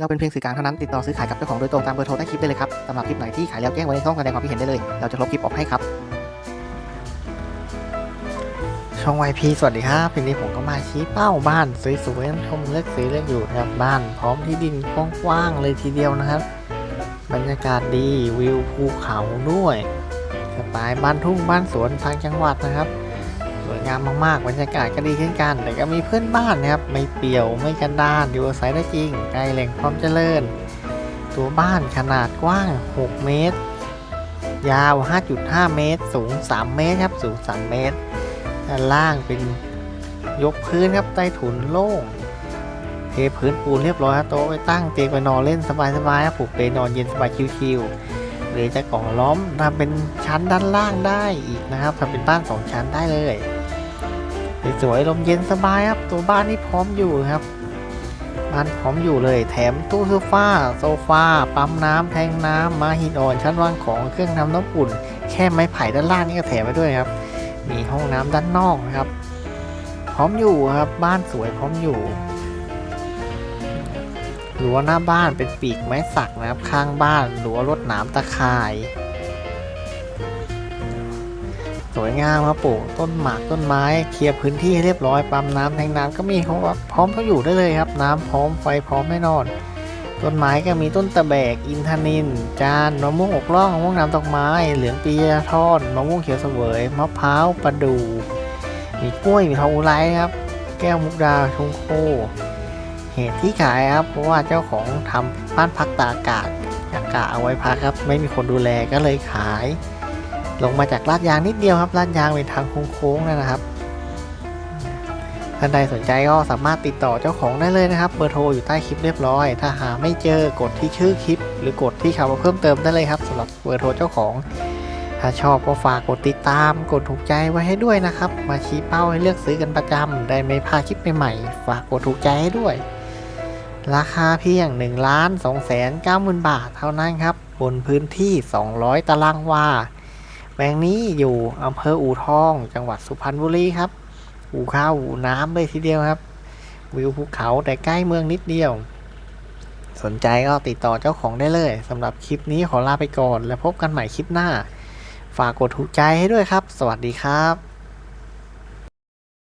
เราเป็นเพียงสื่อกลางเท่านั้นติดต่อซื้อขายกับเจ้าของโดยตรงตามเบอร์โทรใต้คลิปได้เลยครับสำหรับคลิปไหนที่ขายแล้วแจ้งไว้ในช่องแสดงความคิดเห็นได้เลย เราจะลบคลิปออกให้ครับ ช่องวายพีสวัสดีครับทีนี้ผมก็มาชี้เป้าบ้านสวยๆชมเลือกซื้อเลือกอยู่นะครับบ้านพร้อมที่ดินกว้างๆเลยทีเดียวนะครับ บรรยากาศดีวิวภูเขาด้วยสไตล์บ้านทุ่งบ้านสวนทางจังหวัดนะครับ วยงามมากๆ บรรยากาศก็ดีเช่นกัน แต่ก็มีเพื่อนบ้านนะครับ ไม่เปี่ยวไม่กันดาน อยู่อาศัยได้จริง ใกล้แหล่งความเจริญ ตัวบ้านขนาดกว้าง 6 เมตร ยาว 5.5 เมตร สูง 3 เมตรครับ สูง 3 เมตร ด้านล่างเป็นยกพื้นครับ ใต้ถุนโล่ง เทพื้นปูนเรียบร้อยครับโต๊ะไปตั้งเตียงไปนอนเล่นสบายๆครับผูกเปนอนเย็นสบายชิวๆหรือจะก่อล้อมทำเป็นชั้นด้านล่างได้อีกนะครับทำเป็นบ้านสองชั้นได้เลย สวยๆลมเย็นสบายครับ ตัวบ้านนี่พร้อมอยู่ครับ บ้านพร้อมอยู่เลย แถมตู้โซฟาโซฟาปั๊มน้ำแทงน้ำมาหินอ่อนชั้นวางของเครื่องทำน้ำอุ่น แค่ไม้ไผ่ด้านล่างนี่ก็แถมไปด้วยครับ มีห้องน้ำด้านนอกนะครับ พร้อมอยู่ครับบ้านสวยพร้อมอยู่รั้วหน้าบ้านเป็นปีกไม้สักนะครับ ข้างบ้านรั้วรดหนามตะข่าย สวยงามครับปลูกต้นหมากต้นไม้เคลียร์พื้นที่ให้เรียบร้อยปั๊มน้ำแทงน้ำก็มีเขาพร้อมเขาอยู่ได้เลยครับ น้ำพร้อมไฟพร้อมแน่นอนต้นไม้ก็มีต้นตะแบก อินทนินจานมะม่วงอกล่องมะม่วงน้ำดอกไม้ เหลืองปียทอนมะม่วงเขียวเสวยมะพร้าวประดู่มีกล้วยมีทองอุไรครับ แก้วมุกดาชงโค เหตุที่ขายครับ เพราะว่าเจ้าของทำบ้านพักตากอากาศอากาศเอาไว้พักครับ ไม่มีคนดูแลก็เลยขาย ลงมาจากลาดยางนิดเดียวครับลาดยางเป็นทางโค้งๆนะครับท่านใดสนใจก็สามารถติดต่อเจ้าของได้เลยนะครับเบอร์โทรอยู่ใต้คลิปเรียบร้อย ถ้าหาไม่เจอกดที่ชื่อคลิป หรือกดที่คำว่าเพิ่มเติมได้เลยครับสำหรับเบอร์โทรเจ้าของ ถ้าชอบก็ฝากกดติดตาม กดถูกใจไว้ให้ด้วยนะครับ มาชี้เป้าให้เลือกซื้อกันประจำได้ไม่พลาดคลิปใหม่ๆฝากกดถูกใจให้ด้วย ราคาเพียง1ล้าน2แสน9หมื่นบาทเท่านั้นครับบนพื้นที่ 200 ตารางวา ลงนี้อยู่อำเภออู่ทอง จังหวัดสุพรรณบุรีครับ อู่ข้าวอู่น้ำเลยทีเดียวครับ วิวภูเขาแต่ใกล้เมืองนิดเดียว สนใจก็ติดต่อเจ้าของได้เลยสำหรับคลิปนี้ขอลาไปก่อน แล้วพบกันใหม่คลิปหน้า ฝากกดถูกใจให้ด้วยครับ สวัสดีครับ